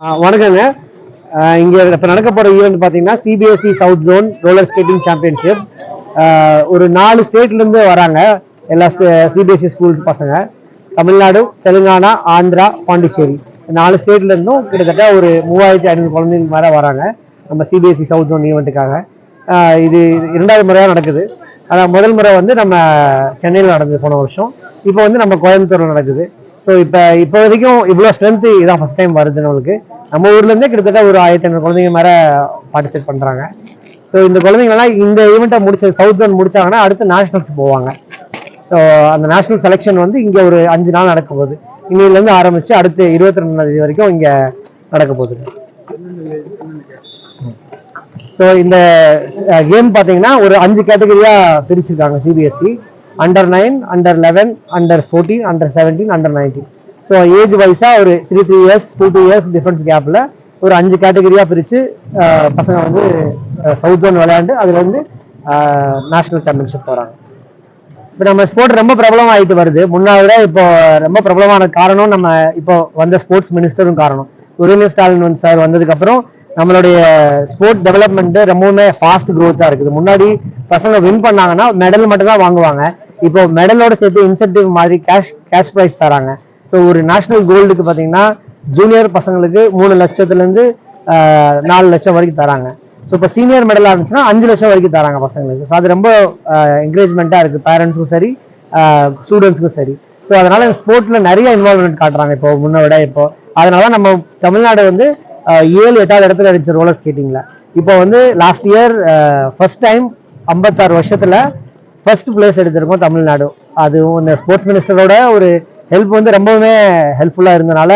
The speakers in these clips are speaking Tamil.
ஆ, வணக்கங்க. இங்கே இங்க இப்ப நடக்க ஈவெண்ட் பாத்தீங்கன்னா CBSE south zone roller skating championship ஒரு நாலு ஸ்டேட்ல இருந்து வராங்க எல்லா சிபிஎஸ்சி ஸ்கூல்ஸ் பசங்க. தமிழ்நாடு தெலுங்கானா ஆந்திரா பாண்டிச்சேரி. நாலு ஸ்டேட்ல இருந்தும் கிட்டத்தட்ட ஒரு மூவாயிரத்தி ஐநூறு குழந்தைங்க மேலே வராங்க நம்ம சிபிஎஸ்சி சவுத் ஜோன் ஈவெண்ட்டுக்காக இது இரண்டாவது முறையாக நடக்குது. அதான் முதல் முறை வந்து நம்ம சென்னையில் நடந்தது போன வருஷம். இப்போ வந்து நம்ம கோயம்புத்தூர்ல நடக்குது. ஸோ இப்போ இப்போ வரைக்கும் இவ்வளோ ஸ்ட்ரென்த் இதான் ஃபர்ஸ்ட் டைம் வருது நம்மளுக்கு. நம்ம ஊர்லேருந்தே கிட்டத்தட்ட ஒரு ஆயிரத்தி ஐநூறு குழந்தைங்க மேலே பார்ட்டிசிபேட் பண்ணுறாங்க ஸோ இந்த குழந்தைங்கலாம் இந்த ஈவெண்ட்டை முடிச்சு சவுத் ஜோன் முடிச்சாங்கன்னா அடுத்து நேஷனல்ஸ் போவாங்க. ஸோ அந்த நேஷனல் செலெக்ஷன் வந்து இங்கே ஒரு அஞ்சு நாள் நடக்க போகுது. இன்னிலேருந்து ஆரம்பித்து அடுத்து இருபத்தி ரெண்டாம் தேதி வரைக்கும் இங்கே நடக்க போகுது. ஸோ இந்த கேம் பார்த்தீங்கன்னா ஒரு அஞ்சு கேட்டகரியாக பிரிச்சிருக்காங்க CBSE under nine under eleven under fourteen under seventeen under nineteen so age வைஸாக ஒரு three three years two two years difference கேப்பில் ஒரு அஞ்சு கேட்டகரியாக பிரித்து பசங்க வந்து சவுத் ஜோன் விளையாண்டு அதில் வந்து நேஷனல் சாம்பியன்ஷிப் போகிறாங்க இப்போ நம்ம ஸ்போர்ட் ரொம்ப பிரபலம் ஆயிட்டு வருது. முன்னாடி விட இப்போ ரொம்ப பிரபலமான காரணம் நம்ம இப்போ வந்த ஸ்போர்ட்ஸ் மினிஸ்டரும் காரணம். உதயநிதி ஸ்டாலின் வந்து சார் வந்ததுக்கப்புறம் நம்மளுடைய ஸ்போர்ட் டெவலப்மெண்ட்டு ரொம்பவுமே ஃபாஸ்ட் க்ரோத்தாக இருக்குது. முன்னாடி பசங்க வின் பண்ணாங்கன்னா மெடல் மட்டும் தான் வாங்குவாங்க. இப்போ மெடலோட சேர்த்து இன்சென்டிவ் மாதிரி கேஷ் கேஷ் ப்ரைஸ் தராங்க. ஸோ ஒரு நேஷனல் கோல்டுக்கு பார்த்தீங்கன்னா ஜூனியர் பசங்களுக்கு மூணு லட்சத்துலேருந்து நாலு லட்சம் வரைக்கும் தராங்க. ஸோ இப்போ சீனியர் மெடலாக இருந்துச்சுன்னா அஞ்சு லட்சம் வரைக்கும் தராங்க பசங்களுக்கு. ஸோ அது ரொம்ப என்கரேஜ்மெண்ட்டாக இருக்குது பேரண்ட்ஸுக்கும் சரி ஸ்டூடெண்ட்ஸ்க்கும் சரி. ஸோ அதனால ஸ்போர்ட்ஸில் நிறைய இன்வால்வ்மெண்ட் காட்டுறாங்க இப்போ முன்ன விட இப்போ. அதனால நம்ம தமிழ்நாடு வந்து ஏழு எட்டாவது இடத்துல இருந்துச்சு ரோலர் ஸ்கேட்டிங்கில் இப்போ வந்து லாஸ்ட் இயர் ஃபர்ஸ்ட் டைம் ஐம்பத்தாறு வருஷத்தில் ஃபர்ஸ்ட் பிளேஸ் எடுத்திருக்கோம் தமிழ்நாடு அதுவும் இந்த ஸ்போர்ட்ஸ் மினிஸ்டரோட ஒரு ஹெல்ப் வந்து ரொம்பவுமே ஹெல்ப்ஃபுல்லாக இருந்தனால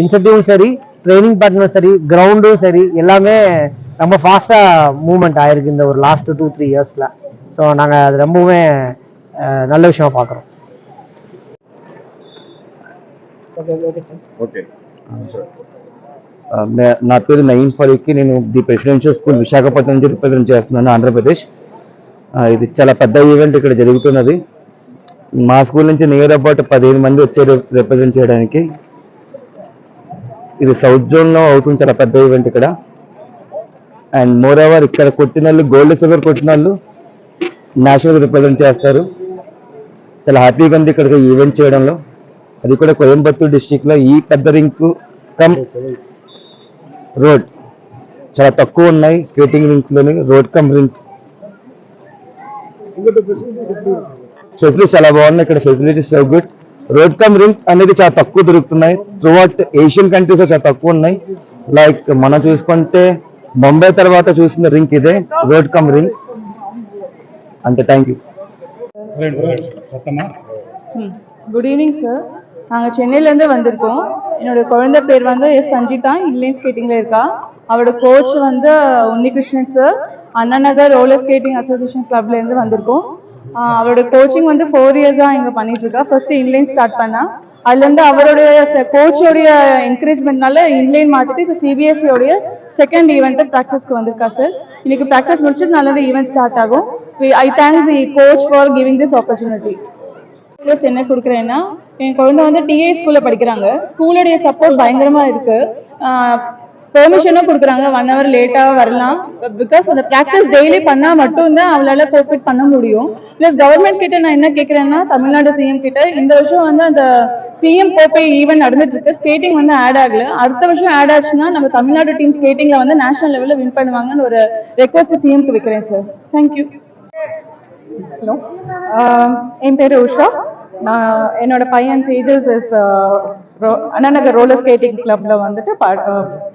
இன்சென்டிவும் சரி ட்ரைனிங் பார்ட்னர் சரி கிரவுண்டும் சரி எல்லாமே ரொம்ப ஃபாஸ்ட்டாக மூவ்மெண்ட் ஆயிருக்கு இந்த ஒரு லாஸ்ட் டூ த்ரீ இயர்ஸில் ஸோ நாங்கள் அது ரொம்பவுமே ஆஹ், நல்ல விஷயமா பார்க்குறோம் ఓకే ఆ, నే- నా పేరు నయీం ఫరూక్కి నేను ది ప్రెసిడెన్షియల్ స్కూల్ విశాఖపట్నం నుంచి రిప్రజెంట్ చేస్తున్నాను ఆంధ్రప్రదేశ్ ఆ, ఇది చాలా పెద్ద ఈవెంట్ ఇక్కడ జరుగుతున్నది. మా స్కూల్ నుంచి నియర్ అబౌట్ పదిహేను మంది వచ్చారు రిప్రజెంట్ చేయడానికి. ఇది సౌత్ జోన్లో అవుతుంది చాలా పెద్ద ఈవెంట్ ఇక్కడ. అండ్ మోర్ ఓవర్ ఇక్కడ కొట్టిన వాళ్ళు గోల్డ్ సిల్వర్ కొట్టిన వాళ్ళు నేషనల్ రిప్రజెంట్ చేస్తారు. చాలా హ్యాపీగా ఉంది ఇక్కడికి ఈవెంట్ చేయడంలో. అది కూడా కోయంబత్తూర్ డిస్టిక్లో ఈ పెద్ద రింక్ కమ్ రోడ్ చాలా తక్కువ ఉన్నాయి స్కేటింగ్ రింక్లోని రోడ్ కమ్ రింక్ ఫెసిలిటీస్ చాలా బాగున్నాయి ఇక్కడ facilities so good road cum rink అనేది చాలా తక్కువ దొరుకుతున్నాయి త్రూ అవుట్ ఏషియన్ కంట్రీస్ లో చాలా తక్కువ ఉన్నాయి లైక్ మనం చూసుకుంటే బొంబాయి తర్వాత చూసిన రింక్ ఇదే రోడ్ కమ్ రింక్ అంతే థ్యాంక్ యూ சத்தமா குட் ஈவினிங் சார் நாங்கள் சென்னையிலேருந்து வந்திருக்கோம் என்னோட குழந்தை பேர் வந்து எஸ் சஞ்சிதா இன்லைன் ஸ்கேட்டிங்கில் இருக்கா அவரோட கோச் வந்து Unnikrishnan sir Anna Nagar roller skating association கிளப்லேருந்து வந்திருக்கோம். அவரோட கோச்சிங் வந்து ஃபோர் இயர்ஸாக இங்கே பண்ணிட்டுருக்கா. ஃபர்ஸ்ட் இன்லைன் ஸ்டார்ட் பண்ணா. அதுலேருந்து அவருடைய கோச்சோடைய என்கரேஜ்மெண்ட்னால இன்லைன் மாற்றிட்டு இப்போ சிபிஎஸ்சியோடைய செகண்ட் ஈவெண்ட்டு ப்ராக்டிஸ்க்கு வந்திருக்கா சார் இன்னைக்கு ப்ராக்டிஸ் முடிச்சுட்டு நல்லது ஈவெண்ட் ஸ்டார்ட் ஆகும். I thank the coach for giving this opportunity plus என்ன கொடுக்குறேன்னா என் குழந்தை வந்து டிஏ ஸ்கூலில் படிக்கிறாங்க. ஸ்கூலுடைய சப்போர்ட் பயங்கரமாக இருக்குது பெர்மிஷனும் கொடுக்குறாங்க. ஒன் ஹவர் லேட்டாக வரலாம். பிகாஸ் அந்த ப்ராக்டிஸ் டெய்லி பண்ணால் மட்டும்தான் அவளால் கோஆப்ரேட் பண்ண முடியும். ப்ளஸ் கவர்மெண்ட் கிட்ட நான் என்ன கேட்குறேன்னா தமிழ்நாடு சிஎம் கிட்ட இந்த வருஷம் வந்து அந்த சிஎம் கோப்பை ஈவெண்ட் நடந்துட்டு இருக்கு ஸ்கேட்டிங் வந்து ஆட் ஆகல. அடுத்த வருஷம் ஆட் ஆச்சுன்னா நம்ம தமிழ்நாடு டீம் ஸ்கேட்டிங்ல வந்து நேஷனல் லெவலில் வின் பண்ணுவாங்கன்னு ஒரு ரெக்வஸ்ட் சிஎம்க்கு வைக்கிறேன் சார் தேங்க்யூ ஹலோ என் பேர் உஷா. நான் என்னோட பையன் Tejas is Annanagar roller skating கிளப்ல வந்துட்டு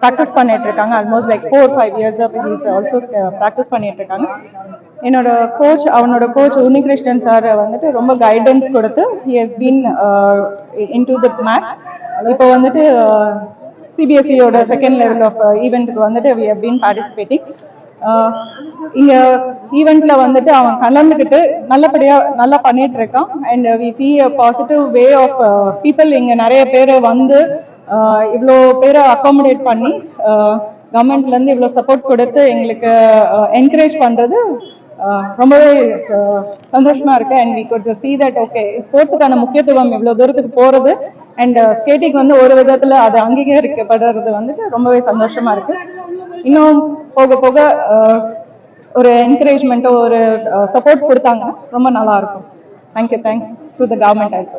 ப்ராக்டிஸ் பண்ணிட்டு இருக்காங்க. Almost like four five years he's also practice பண்ணிட்டு இருக்காங்க. என்னோட கோச் அவனோட கோச் உன்னிகிருஷ்ணன் சார் வந்துட்டு ரொம்ப கைடன்ஸ் கொடுத்து he has been in to the match இப்போ வந்துட்டு சிபிஎஸ்சியோட செகண்ட் லெவல் ஆஃப் ஈவெண்ட்டுக்கு வந்துட்டு வி ஹவ் பீன் பார்ட்டிசிபேட்டிங் இங்க ஈவெண்ட்ல வந்துட்டு அவன் கலந்துக்கிட்டு நல்லபடியா நல்லா பண்ணிட்டு இருக்கான் and we see a positive way of people இங்க நிறைய பேர் வந்து இவ்வளோ பேரை அக்காமடேட் பண்ணி கவர்மெண்ட்ல இருந்து இவ்வளோ சப்போர்ட் கொடுத்து எங்களுக்கு என்கரேஜ் பண்றது ரொம்பவே சந்தோஷமா இருக்கு. And we good see that okay ஸ்போர்ட்ஸுக்கான முக்கியத்துவம் இவ்வளோ தூரத்துக்கு போறது. அண்ட் ஸ்கேட்டிங் uh, வந்து ஒரு விதத்துல அது அங்கீகரிக்கப்படுறது வந்துட்டு ரொம்பவே சந்தோஷமா இருக்கு. இன்னும் போக போக ஒரு என்கரேஜ்மெண்ட்டோ ஒரு சப்போர்ட் கொடுத்தாங்க ரொம்ப நல்லா இருக்கும். Thank you thanks to the government also